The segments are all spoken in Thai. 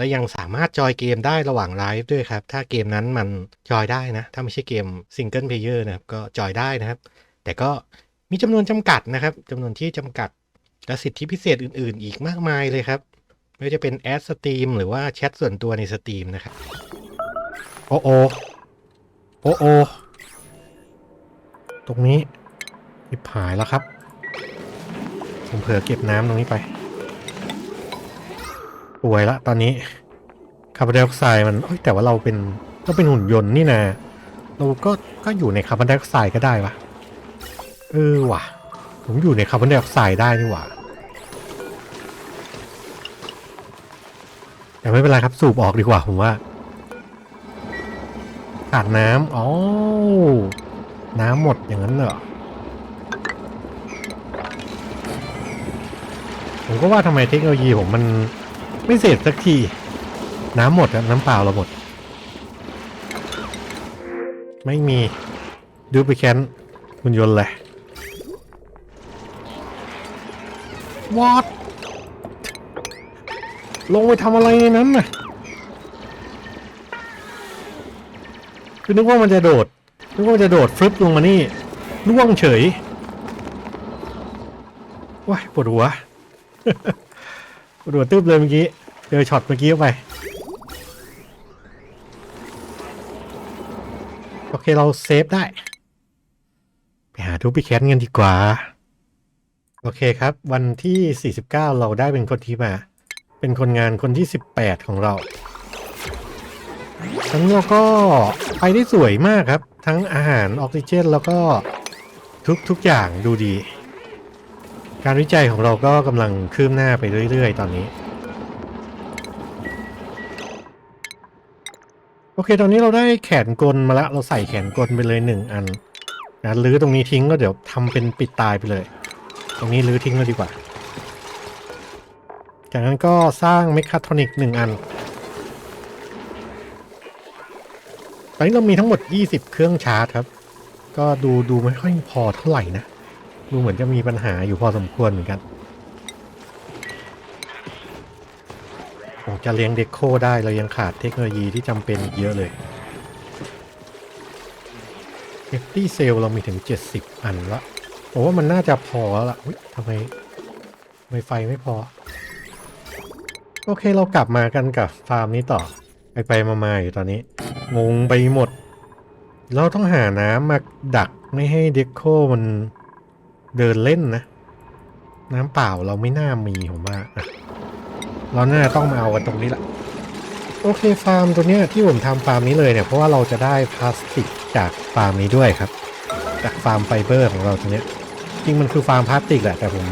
และยังสามารถจอยเกมได้ระหว่างไลฟ์ด้วยครับ ถ้าเกมนั้นมันจอยได้นะ ถ้าไม่ใช่เกมซิงเกิลเพลเยอร์นะครับ ก็จอยได้นะครับ แต่ก็มีจำนวนจำกัดนะครับจำนวนที่จำกัด และสิทธิพิเศษอื่น ๆ อีกมากมายเลยครับไม่ว่าจะเป็นแอดสตรีมหรือว่าแชทส่วนตัวในสตรีมนะครับ โอโอโอโอตรงนี้ผิบหายแล้วครับผมเผลอเก็บน้ำตรงนี้ไป ป่วยละตอนนี้คาร์บอนไดออกไซด์มันเอ้ยแต่ว่าเราเป็นก็เป็นหุ่นยนต์นี่นะเราก็ก็อยู่ในคาร์บอนไดออกไซด์ก็ได้วะเออว่ะ ผมอยู่ในคาร์บอนไดออกไซด์ได้นี่หว่าแต่ไม่เป็นไรครับสูบออกดีกว่าผมว่าขาดน้ำอ๋อน้ำหมดอย่างนั้นเหรอผมก็ว่าทำไมเทคโนโลยีผมมัน ไม่เสร็จสักที น้ำหมดครับน้ำเปล่าเราหมด ไม่มีดูไปแคนคุณยนต์เลยวอดลงไปทำอะไรในนั้นน่ะคือนึกว่ามันจะโดด นึกว่ามันจะโดดฟลิปลงมานี่ล่วงเฉยว้ายปวดหัว ปวดหัวตึ๊บเลยเมื่อกี้ เจอช็อตเมื่อกี้เข้าไป โอเคเราเซฟได้ ไปหาทูปิแคทกันดีกว่า โอเคครับ วันที่ 49 เราได้เป็นคนที่มา เป็นคนงานคนที่ 18 ของเราทั้งเราก็ไปได้สวยมากครับ ทั้งอาหารออกซิเจน แล้วก็ทุกทุกอย่างดูดี การวิจัยของเราก็กำลังคืบหน้าไปเรื่อย ๆ ตอนนี้ อเค ตอนนี้เราได้แขนกลมาล้วเราใส่แขนกลไปเลยหนึ่งอันนะรื้อตรงนี้ทิ้งก็เดี๋ยวทำเป็นปิดตายไปเลย ตรงนี้รื้อทิ้งเลยดีกว่า จากนั้นก็สร้างเมคาทรอนิกหนึ่งอัน ตอนนี้เรามีทั้งหมด 20 เครื่องชาร์จครับ ก็ดูดูไม่ค่อยพอเท่าไหร่นะ ดูเหมือนจะมีปัญหาอยู่พอสมควรเหมือนกัน จะเลี้ยงเด็กโคได้เรายังขาดเทคโนโลยีที่จำเป็นอีกเยอะเลย Safety Cell เรามีถึง 70 อันละผมว่ามันน่าจะพอแล้วละอุ๊ยทำไมทำไมไฟไม่พอ โอเคเรากลับมากันกับฟาร์มนี้ต่อ ไปไปมามาอยู่ตอนนี้ งงไปหมด เราต้องหาน้ำมาดักไม่ให้เด็กโคมันเดินเล่นนะ น้ำเปล่าเราไม่น่ามีผมว่าอะ เราน่าต้องมาเอากันตรงนี้แหละโอเคฟาร์มตัวเนี้ยที่ผมทำฟาร์มนี้เลยเนี่ยเพราะว่าเราจะได้พลาสติกจากฟาร์มนี้ด้วยครับ จากฟาร์มไฟเบอร์ของเราตัวเนี้ยจริงมันคือฟาร์มพลาสติกแหละแต่ผม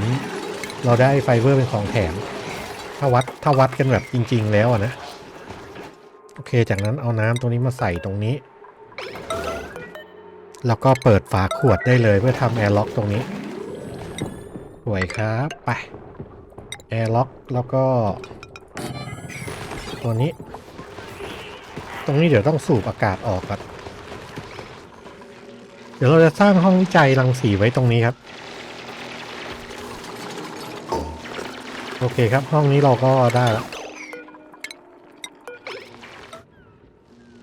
เราได้ไฟเบอร์เป็นของแถมถ้าวัดถ้าวัดกันแบบจริง ๆ แล้วอะนะโอเค จากนั้นเอาน้ำตรงนี้มาใส่ตรงนี้ แล้วก็เปิดฝาขวดได้เลยเพื่อทำแอร์ล็อกตรงนี้สวยครับไป แอร์ล็อกแล้วก็ ตัวนี้ ตรงนี้เดี๋ยวต้องสูบอากาศออกก่อนเดี๋ยวเราจะสร้างห้องวิจัยรังสีไว้ตรงนี้ครับ โอเคครับห้องนี้เราก็ได้แล้ว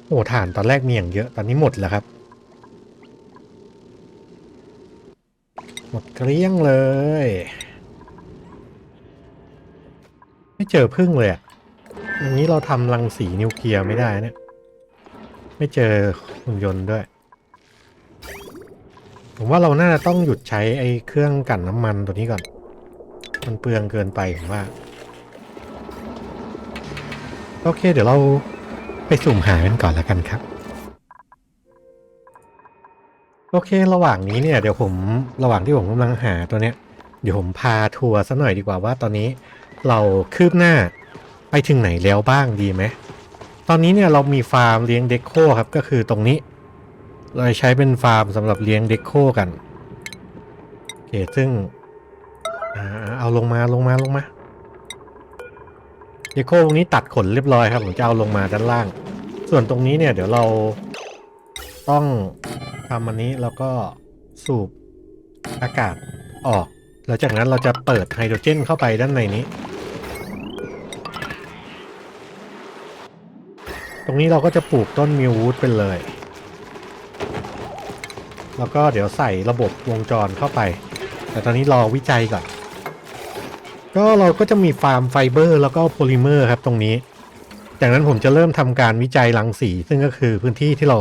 โอ้ฐานตอนแรกมีอย่างเยอะตอนนี้หมดแล้วครับ หมดเกลี้ยงเลย ไม่เจอพึ่งเลยอะอย่างนี้เราทำรังสีนิวเคลียร์ไม่ได้เนี่ย ไม่เจอหุ่นยนต์ด้วย ผมว่าเราน่าจะต้องหยุดใช้ไอ้เครื่องกั่นน้ำมันตัวนี้ก่อน มันเปลืองเกินไปผมว่า โอเค เดี๋ยวเราไปสุ่มหากันก่อนแล้วกันครับ โอเค ระหว่างนี้เนี่ยเดี๋ยวผมระหว่างที่ผมกำลังหาตัวเนี้ย เดี๋ยวผมพาทัวร์สักหน่อยดีกว่าว่าตอนนี้ เราคืบหน้าไปถึงไหนแล้วบ้างดีไหม ตอนนี้เนี่ยเรามีฟาร์มเลี้ยงเด็กโคครับก็คือตรงนี้ เราใช้เป็นฟาร์มสำหรับเลี้ยงเด็กโคกันโอเคซึ่งอเอาลงมาลงมาลงมาเด็กโคตรงนี้ตัดขนเรียบร้อยครับผมจะเอาลงมาด้านล่าง ส่วนตรงนี้เนี่ยเดี๋ยวเราต้องทำอันนี้แล้วก็สูบอากาศออก แล้วจากนั้นเราจะเปิดไฮโดรเจนเข้าไปด้านในนี้ ตรงนี้เราก็จะปลูกต้นมิววูดไปเลย แล้วก็เดี๋ยวใส่ระบบวงจรเข้าไป แต่ตอนนี้รอวิจัยก่อน ก็เราก็จะมีฟาร์มไฟเบอร์แล้วก็โพลิเมอร์ครับตรงนี้ จากนั้นผมจะเริ่มทำการวิจัยรังสี ซึ่งก็คือพื้นที่ที่เรา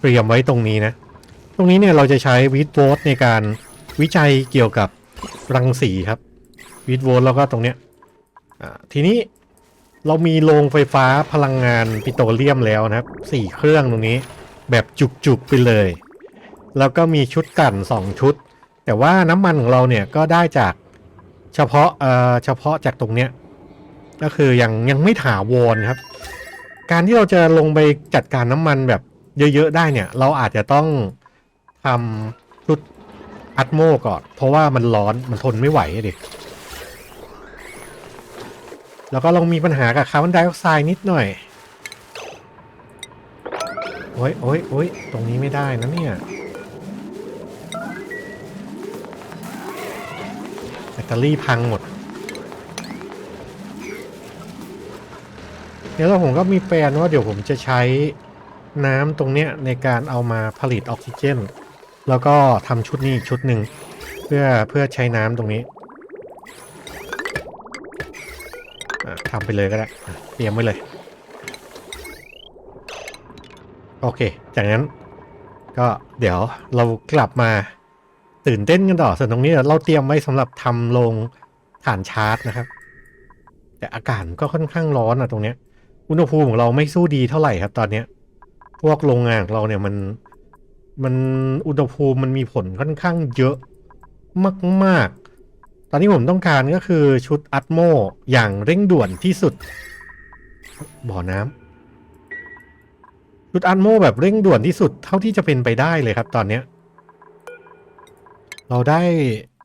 เตรียมไว้ตรงนี้นะ ตรงนี้เนี่ยเราจะใช้วิดโวตในการวิจัยเกี่ยวกับรังสีครับวิดโวตแล้วก็ตรงเนี้ยทีนี้ เรามีโรงไฟฟ้าพลังงานปิโตรเลียมแล้วนะครับสี่เครื่องตรงนี้แบบจุกๆไปเลย แล้วก็มีชุดกั่นสองชุด แต่ว่าน้ำมันของเราเนี่ยก็ได้จากเฉพาะเอ่อเฉพาะจากตรงเนี้ยก็คือยังยังไม่ถาวรครับ การที่เราจะลงไปจัดการน้ำมันแบบเยอะๆได้เนี่ย เราอาจจะต้องทำชุดอัตโมก่อน เพราะว่ามันร้อนมันทนไม่ไหวอะดิ แล้วก็เรามีปัญหากับคาร์บอนไดออกไซด์นิดหน่อย โอ้ยโอ้ยโอ้ยตรงนี้ไม่ได้นะเนี่ย แบตเตอรี่พังหมด เดี๋ยวเราผมก็มีแปลนว่าเดี๋ยวผมจะใช้น้ำตรงเนี้ยในการเอามาผลิตออกซิเจน แล้วก็ทำชุดนี้อีกชุดหนึ่งเพื่อเพื่อใช้น้ำตรงนี้ ทำไปเลยก็ได้เตรียมไว้เลย โอเค จากนั้น ก็เดี๋ยวเรากลับมาตื่นเต้นกันต่อส่วนตรงนี้เราเตรียมไว้สำหรับทำโรงฐานชาร์จนะครับ แต่อากาศก็ค่อนข้างร้อนอะตรงเนี้ย อุณหภูมิของเราไม่สู้ดีเท่าไหร่ครับ ตอนเนี้ย พวกโรงงานของเราเนี่ยมันมันอุณหภูมิมันมีผลค่อนข้างเยอะมากๆ ตอนนี้ผมต้องการก็คือชุดอัตโมอย่างเร่งด่วนที่สุด บ่อน้ำชุดอัตโมแบบเร่งด่วนที่สุดเท่าที่จะเป็นไปได้เลยครับ ตอนเนี้ย เราได้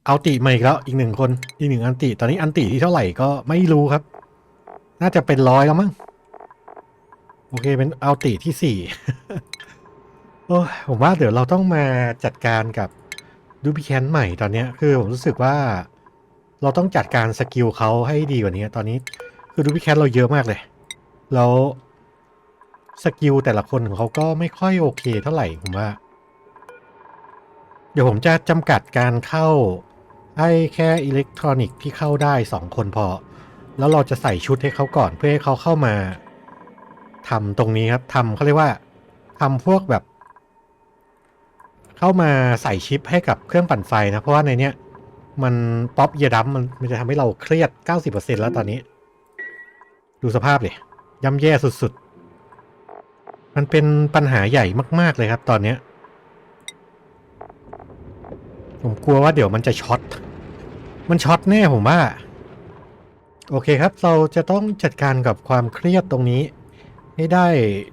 เอาติมาอีกแล้วอีกหนึ่งคนอีกหนึ่งอันติ ตอนนี้อันติที่เท่าไหร่ก็ไม่รู้ครับ น่าจะเป็นร้อยแล้วมั้งโอเคเป็นเอาติที่สี่โอ้ผมว่าเดี๋ยวเราต้องมาจัดการกับดูพิแคนใหม่ตอนเนี้ยคือผมรู้สึกว่า เราต้องจัดการสกิลเขาให้ดีกว่านี้ ตอนนี้คือดูพิแคนเราเยอะมากเลย แล้วสกิลแต่ละคนของเขาก็ไม่ค่อยโอเคเท่าไหร่ผมว่า เดี๋ยวผมจะจำกัดการเข้า ให้แค่อิเล็กทรอนิกส์ที่เข้าได้สองคนพอ แล้วเราจะใส่ชุดให้เขาก่อนเพื่อให้เขาเข้ามาทำตรงนี้ครับทำเขาเรียกว่าทำพวกแบบ เข้ามาใส่ชิปให้กับเครื่องปั่นไฟนะ เพราะว่าในเนี้ย มันป๊อปเยดัมมันมันจะทำให้เราเครียด 90%แล้วตอนนี้ ดูสภาพเลยย่ำแย่สุดๆ มันเป็นปัญหาใหญ่มาก ๆ เลยครับตอนเนี้ยผมกลัวว่าเดี๋ยวมันจะช็อต มันช็อตแน่ผมว่า โอเคครับ เราจะต้องจัดการกับความเครียดตรงนี้ ให้ได้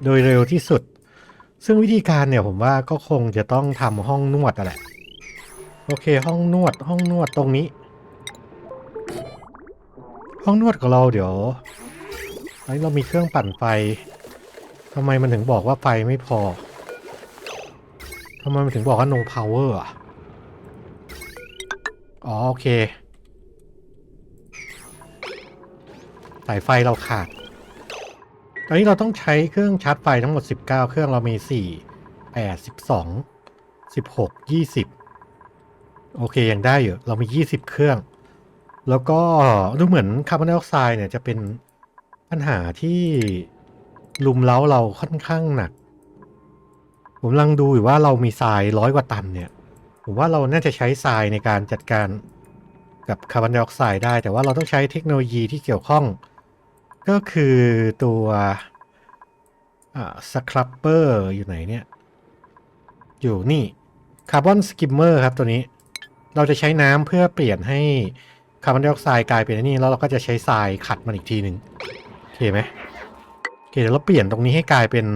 โดยเร็วที่สุด ซึ่งวิธีการเนี่ยผมว่าก็คงจะต้องทำห้องนวดอะแหละ โอเคห้องนวดห้องนวดตรงนี้ ห้องนวดของเราเดี๋ยวไอ้เรามีเครื่องปั่นไฟทำไมมันถึงบอกว่าไฟไม่พอทำไมมันถึงบอกว่า no power อะอ๋อโอเคสายไฟเราขาด ตอนนี้เราต้องใช้เครื่องชาร์จไฟทั้งหมด 19 เครื่องเรามี 4 8 12 16 20 โอเคยังได้อยู่ เรามี 20 เครื่อง แล้วก็ดูเหมือนคาร์บอนไดออกไซด์เนี่ยจะเป็นปัญหาที่ลุมเล้าเราค่อนข้างหนัก ผมกำลังดูอยู่ว่าเรามีทรายร้อยกว่าตันเนี่ย ผมว่าเราน่าจะใช้ทรายในการจัดการกับคาร์บอนไดออกไซด์ได้ แต่ว่าเราต้องใช้เทคโนโลยีที่เกี่ยวข้อง ก็คือตัวสครับเปอร์อยู่ไหนเนี่ย อยู่นี่คาร์บอนสกิมเมอร์ครับตัวนี้ เราจะใช้น้ำเพื่อเปลี่ยนให้คาร์บอนไดออกไซด์กลายเป็นนี่แล้วเราก็จะใช้ทรายขัดมันอีกทีหนึ่งโอเคไหมโอเคเดี๋ยวเราเปลี่ยนตรงนี้ให้กลายเป็น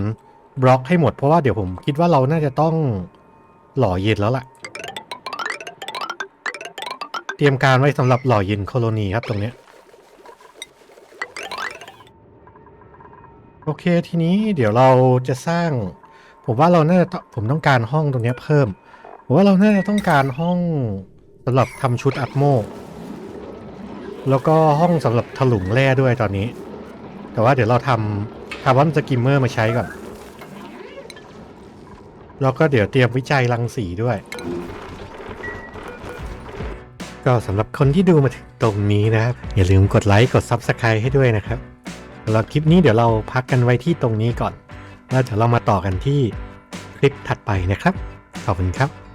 บล็อกให้หมดเพราะว่าเดี๋ยวผมคิดว่าเราน่าจะต้องหล่อเย็นแล้วล่ะ เตรียมการไว้สำหรับหล่อเย็นโคโลนีครับตรงเนี้ยโอเคทีนี้เดี๋ยวเราจะสร้าง ผมว่าเราน่าจะต้องผมต้องการห้องตรงนี้เพิ่ม ผมว่าเราน่าจะต้องการห้องสำหรับทำชุดอัตโมแล้วก็ห้องสำหรับถลุงแร่ด้วยตอนนี้ แต่ว่าเดี๋ยวเราทำคาร์บอนสกิมเมอร์มาใช้ก่อน แล้วก็เดี๋ยวเตรียมวิจัยรังสีด้วย ก็สำหรับคนที่ดูมาถึงตรงนี้นะครับ อย่าลืมกดไลค์กด Subscribe ให้ด้วยนะครับสำหรับคลิปนี้เดี๋ยวเราพักกันไว้ที่ตรงนี้ก่อน แล้วเดี๋ยวเรามาต่อกันที่คลิปถัดไปนะครับ ขอบคุณครับ